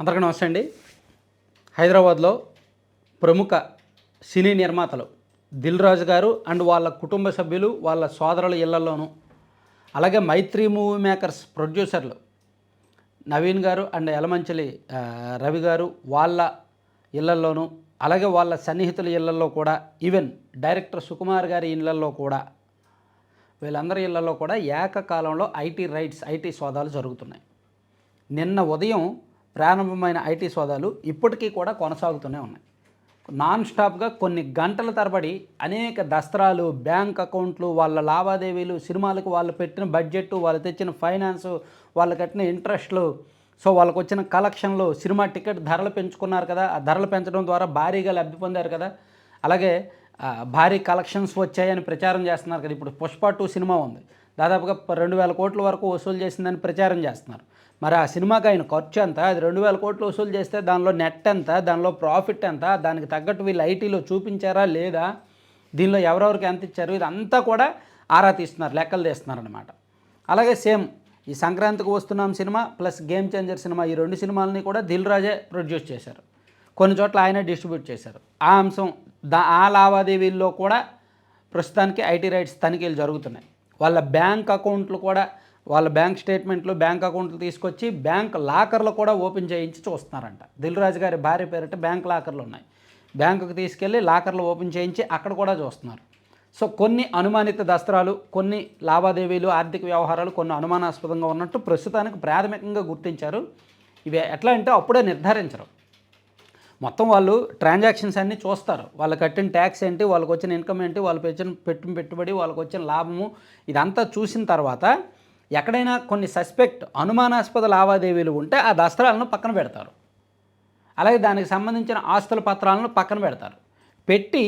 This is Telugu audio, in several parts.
అందరికీ నమస్తే అండి. హైదరాబాద్లో ప్రముఖ సినీ నిర్మాతలు దిల్ రాజు గారు అండ్ వాళ్ళ కుటుంబ సభ్యులు వాళ్ళ సోదరుల ఇళ్ళలోనూ అలాగే మైత్రి మూవీ మేకర్స్ ప్రొడ్యూసర్లు నవీన్ గారు అండ్ యలమంచలి రవి గారు వాళ్ళ ఇళ్ళల్లోనూ అలాగే వాళ్ళ సన్నిహితుల ఇళ్ళల్లో కూడా ఈవెన్ డైరెక్టర్ సుకుమార్ గారి ఇళ్ళల్లో కూడా వీళ్ళందరి ఇళ్ళలో కూడా ఏకకాలంలో ఐటీ రైట్స్ ఐటీ సోదాలు జరుగుతున్నాయి. నిన్న ఉదయం ప్రారంభమైన ఐటీ సోదాలు ఇప్పటికీ కూడా కొనసాగుతూనే ఉన్నాయి. నాన్ స్టాప్గా కొన్ని గంటల తరబడి అనేక దస్త్రాలు బ్యాంక్ అకౌంట్లు వాళ్ళ లావాదేవీలు సినిమాలకు వాళ్ళు పెట్టిన బడ్జెట్ వాళ్ళు తెచ్చిన ఫైనాన్స్ వాళ్ళు కట్టిన ఇంట్రెస్ట్లు సో వాళ్ళకు వచ్చిన కలెక్షన్లు సినిమా టికెట్ ధరలు పెంచుకున్నారు కదా ఆ ధరలు పెంచడం ద్వారా భారీగా లబ్ధి పొందారు కదా. అలాగే భారీ కలెక్షన్స్ వచ్చాయని ప్రచారం చేస్తున్నారు కదా. ఇప్పుడు పుష్ప టూ సినిమా ఉంది. దాదాపుగా రెండు వేల కోట్ల వరకు వసూలు చేసిందని ప్రచారం చేస్తున్నారు. మరి ఆ సినిమాకి ఆయన ఖర్చు ఎంత? అది రెండు వేల కోట్లు వసూలు చేస్తే దానిలో నెట్ ఎంత? దానిలో ప్రాఫిట్ ఎంత? దానికి తగ్గట్టు వీళ్ళు ఐటీలో చూపించారా లేదా? దీనిలో ఎవరెవరికి ఎంత ఇచ్చారు? ఇదంతా కూడా ఆరా తీస్తున్నారు లెక్కలు తీస్తున్నారు అనమాట అలాగే సేమ్ ఈ సంక్రాంతికి వస్తున్నాం cinema plus game changer cinema ఈ రెండు సినిమాలని కూడా దిల్ రాజే ప్రొడ్యూస్ చేశారు. కొన్ని చోట్ల ఆయనే డిస్ట్రిబ్యూట్ చేశారు. ఆ అంశం దా ఆ లావాదేవీల్లో కూడా ప్రస్తుతానికి ఐటీ రైట్స్ తనిఖీలు జరుగుతున్నాయి. వాళ్ళ బ్యాంక్ అకౌంట్లు కూడా వాళ్ళ బ్యాంక్ స్టేట్మెంట్లు బ్యాంక్ అకౌంట్లు తీసుకొచ్చి బ్యాంక్ లాకర్లు కూడా ఓపెన్ చేయించి చూస్తున్నారంట. దిల్ రాజు గారి భార్య పేరిట బ్యాంక్ లాకర్లు ఉన్నాయి. బ్యాంకుకి తీసుకెళ్ళి లాకర్లు ఓపెన్ చేయించి అక్కడ కూడా చూస్తున్నారు. సో కొన్ని అనుమానిత దస్త్రాలు కొన్ని లావాదేవీలు ఆర్థిక వ్యవహారాలు కొన్ని అనుమానాస్పదంగా ఉన్నట్టు ప్రస్తుతానికి ప్రాథమికంగా గుర్తించారు. ఇవి ఎట్లా అంటే అప్పుడే నిర్ధారించరు. మొత్తం వాళ్ళు ట్రాన్సాక్షన్స్ అన్నీ చూస్తారు. వాళ్ళు కట్టిన ట్యాక్స్ ఏంటి వాళ్ళకి వచ్చిన ఇన్కమ్ ఏంటి వాళ్ళు పెట్టిన పెట్టిన పెట్టుబడి వాళ్ళకి వచ్చిన లాభము ఇదంతా చూసిన తర్వాత ఎక్కడైనా కొన్ని సస్పెక్ట్ అనుమానాస్పద లావాదేవీలు ఉంటే ఆ దస్త్రాలను పక్కన పెడతారు. అలాగే దానికి సంబంధించిన ఆస్తుల పత్రాలను పక్కన పెడతారు. పెట్టి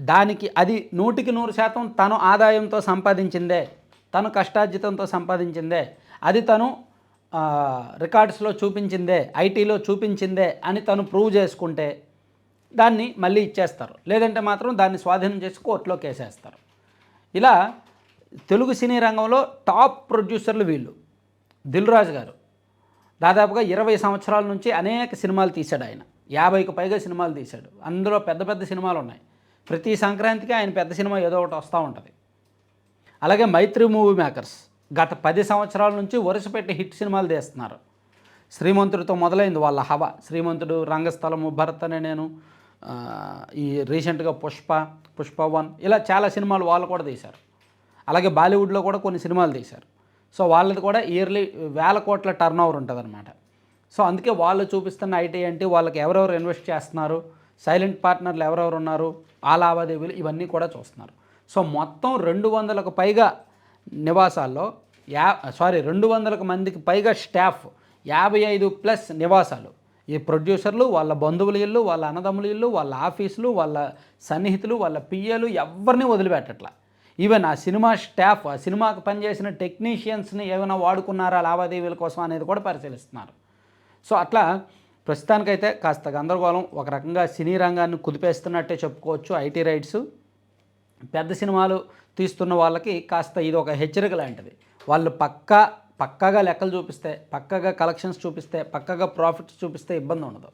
దానికి అది నూటికి నూరు శాతం తను ఆదాయంతో సంపాదించిందే తను కష్టార్జితంతో సంపాదించిందే అది తను రికార్డ్స్లో చూపించిందే ఐటీలో చూపించిందే అని తను ప్రూవ్ చేసుకుంటే దాన్ని మళ్ళీ ఇచ్చేస్తారు. లేదంటే మాత్రం దాన్ని స్వాధీనం చేసి కోర్టులో కేసేస్తారు ఇలా తెలుగు సినీ రంగంలో టాప్ ప్రొడ్యూసర్లు వీళ్ళు. దిల్ రాజు గారు. దాదాపుగా ఇరవై సంవత్సరాల నుంచి అనేక సినిమాలు తీశాడు ఆయన. యాభైకి పైగా సినిమాలు తీశాడు. అందులో పెద్ద పెద్ద సినిమాలు ఉన్నాయి ప్రతి సంక్రాంతికి ఆయన పెద్ద సినిమా ఏదో ఒకటి వస్తూ ఉంటుంది. అలాగే మైత్రి మూవీ మేకర్స్ గత పది సంవత్సరాల నుంచి వరుసపెట్టి హిట్ సినిమాలు తీస్తున్నారు. శ్రీమంతుడితో మొదలైంది వాళ్ళ హవా. శ్రీమంతుడు రంగస్థలము భరత్ అనే నేను ఈ రీసెంట్గా పుష్ప పుష్ప వన్ ఇలా చాలా సినిమాలు వాళ్ళు కూడా తీశారు. అలాగే బాలీవుడ్లో కూడా కొన్ని సినిమాలు తీశారు. సో వాళ్ళది కూడా ఇయర్లీ వేల కోట్ల టర్న్ ఓవర్ ఉంటుంది సో అందుకే వాళ్ళు చూపిస్తున్న ఐటీ అంటే వాళ్ళకి ఎవరెవరు ఇన్వెస్ట్ చేస్తున్నారు సైలెంట్ పార్ట్నర్లు ఎవరెవరు ఉన్నారు ఆ లావాదేవీలు ఇవన్నీ కూడా చూస్తున్నారు. సో మొత్తం రెండు వందలకు పైగా నివాసాల్లో యా సారీ రెండు వందలకు మందికి పైగా స్టాఫ్ యాభై ఐదు ప్లస్ నివాసాలు. ఈ ప్రొడ్యూసర్లు వాళ్ళ బంధువుల ఇల్లు వాళ్ళ అన్నదమ్ముల ఇల్లు వాళ్ళ ఆఫీసులు వాళ్ళ సన్నిహితులు వాళ్ళ పియ్యలు ఎవరిని వదిలిపెట్టట్లా. ఈవెన్ ఆ సినిమా స్టాఫ్ ఆ సినిమాకు పనిచేసిన టెక్నీషియన్స్ని ఏమైనా వాడుకున్నారా లావాదేవీల కోసం అనేది కూడా పరిశీలిస్తున్నారు. సో అట్లా ప్రస్తుతానికైతే కాస్త గందరగోళం. ఒక రకంగా సినీ రంగాన్ని కుదిపేస్తున్నట్టే చెప్పుకోవచ్చు ఐటీ రైట్స్. పెద్ద సినిమాలు తీస్తున్న వాళ్ళకి కాస్త ఇది ఒక హెచ్చరిక లాంటిది. వాళ్ళు పక్కా పక్కాగా లెక్కలు చూపిస్తే పక్కగా కలెక్షన్స్ చూపిస్తే పక్కగా ప్రాఫిట్స్ చూపిస్తే ఇబ్బంది ఉండదు.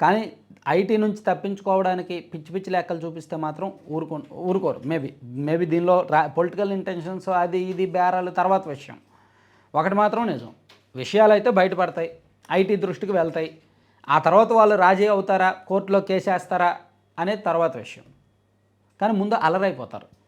కానీ ఐటీ నుంచి తప్పించుకోవడానికి పిచ్చి పిచ్చి లెక్కలు చూపిస్తే మాత్రం ఊరుకో ఊరుకోరు. మేబీ మేబీ దీనిలో రా పొలిటికల్ ఇంటెన్షన్స్ అది ఇది బేరాలు తర్వాత విషయం. ఒకటి మాత్రం నిజం. విషయాలు అయితే బయటపడతాయి. ఐటీ దృష్టికి వెళ్తాయి. ఆ తర్వాత వాళ్ళు రాజీ అవుతారా? కోర్టులో కేసేస్తారా? అనేది తర్వాత విషయం. కానీ ముందు అలరైపోతారు.